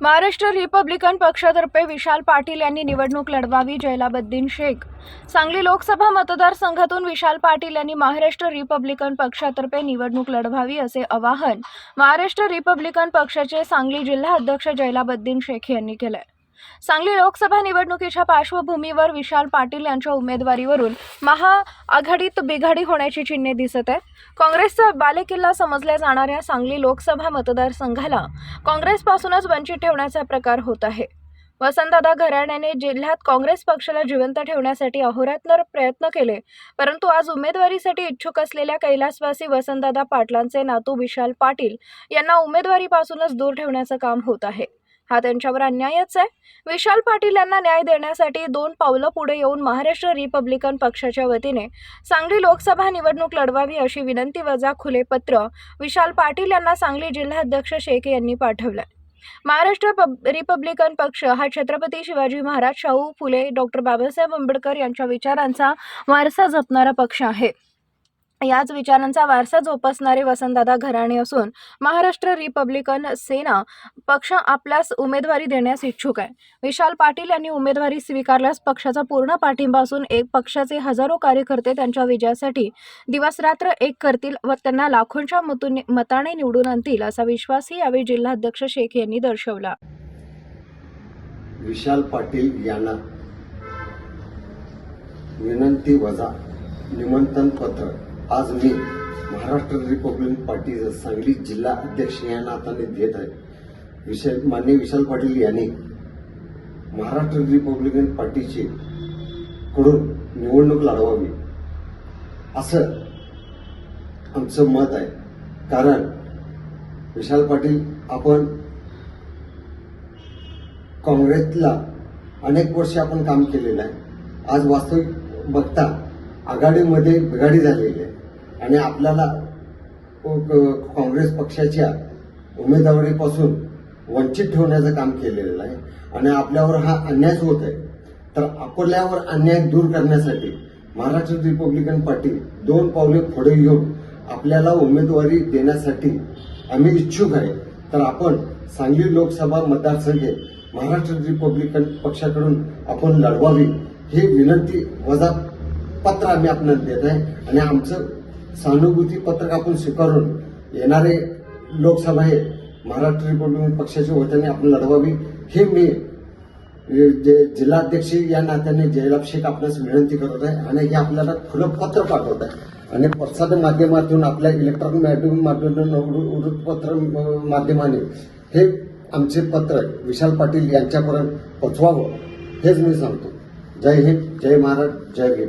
Maharashtra Republican पक्षातर्फे विशाल पाटील यांनी निवडणूक लढवावी जैलाबद्दीन शेख. सांगली लोकसभा मतदारसंघातून विशाल पाटील यांनी महाराष्ट्र रिपब्लिकन पक्षातर्फे निवडणूक लढवावी असे आवाहन महाराष्ट्र रिपब्लिकन पक्षाचे सांगली जिल्हा अध्यक्ष जैलाबद्दीन शेख यांनी केले सांगली लोकसभा निवडणुकीच्या पार्श्वभूमीवर विशाल पाटील यांच्या उमेदवारीवरून महाआघाडीत बिघाडी होण्याची चिन्हे दिसत आहेत. काँग्रेसचा बालेकिल्ला समजल्या जाणाऱ्या सांगली लोकसभा मतदारसंघाला काँग्रेसपासूनच वंचित ठेवण्याचा प्रकार होत आहे. वसंतदादा घराण्याने जिल्ह्यात काँग्रेस पक्षाला जिवंत ठेवण्यासाठी अहोरात्र प्रयत्न केले परंतु आज उमेदवारीसाठी इच्छुक असलेल्या कैलासवासी वसंतदादा पाटलांचे नातू विशाल पाटील यांना उमेदवारीपासूनच दूर ठेवण्याचं काम होत आहे. हा त्यांच्यावर अन्यायच आहे. विशाल पाटील यांना न्याय देण्यासाठी दोन पावलं पुढे येऊन महाराष्ट्र रिपब्लिकन पक्षाच्या वतीने सांगली लोकसभा निवडणूक लढवावी अशी विनंती वजा खुले पत्र विशाल पाटील यांना सांगली जिल्हाध्यक्ष शेख यांनी पाठवलं महाराष्ट्र पब- रिपब्लिकन पक्ष हा छत्रपती शिवाजी महाराज शाहू फुले डॉक्टर बाबासाहेब आंबेडकर यांच्या विचारांचा वारसा जपणारा पक्ष आहे. याच विचारांचा वारसा जोपासणारे वसंतदादा घराणे असून महाराष्ट्र रिपब्लिकन सेना पक्ष आपल्यास उमेदवारी देण्यास इच्छुक आहे. विशाल पाटील यांनी उमेदवारी स्वीकारल्यास पक्षाचा पूर्ण पाठिंबा असून एक पक्षाचे हजारो कार्यकर्ते त्यांच्या विजयासाठी दिवसरात्र एक करतील व त्यांना लाखोंच्या मताने निवडून आणतील असा विश्वासही यावेळी जिल्हाध्यक्ष शेख यांनी दर्शवला. विशाल पाटील यांना विनंती वजा निमंत्रण पत्र. आज मी महाराष्ट्र रिपब्लिकन पार्टीचं सांगली जिल्हा अध्यक्ष या नाताने देत आहे. विशाल मान्य विशाल पाटील यांनी महाराष्ट्र रिपब्लिकन पार्टीची कडून निवडणूक लढवावी. असं आमचं मत आहे. कारण विशाल पाटील आपण काँग्रेसला अनेक वर्ष आपण काम केलेलं आहे. आज वास्तविक बघता आघाडीमध्ये बिघाडी झालेली आहे. आणि आपल्याला क- काँग्रेस पक्षाच्या उमेदवारीपासून वंचित ठेवण्याचं काम केलेलं आहे. आणि आपल्यावर हा अन्यायच होत आहे. तर आपल्यावर अन्याय दूर करण्यासाठी महाराष्ट्र रिपब्लिकन पार्टी दोन पावले पुढे येऊन आपल्याला उमेदवारी देण्यासाठी आम्ही इच्छुक आहे. तर आपण सांगली लोकसभा मतदारसंघे महाराष्ट्र रिपब्लिकन पक्षाकडून आपण लढवावी ही विनंती वजा पत्र आम्ही आपल्याला देत आहे. आणि आमचं सहानुभूती पत्रक आपण स्वीकारून येणारे लोकसभा हे महाराष्ट्र रिपब्लिकन पक्षाच्या वतीने आपण लढवावी हे मी जे जिल्हाध्यक्ष या नात्याने जयलाभिषेक आपल्यास विनंती करत आहे आणि हे आपल्याला खुलं पत्र पाठवत आहे. आणि प्रसाद माध्यमातून आपल्या इलेक्ट्रॉनिक माध्यम माध्यमातून वृत्तपत्र म- माध्यमाने हे आमचे पत्र विशाल पाटील यांच्यापर्यंत पोचवावं हेच मी सांगतो. जय हिंद जय महाराज जय भीम.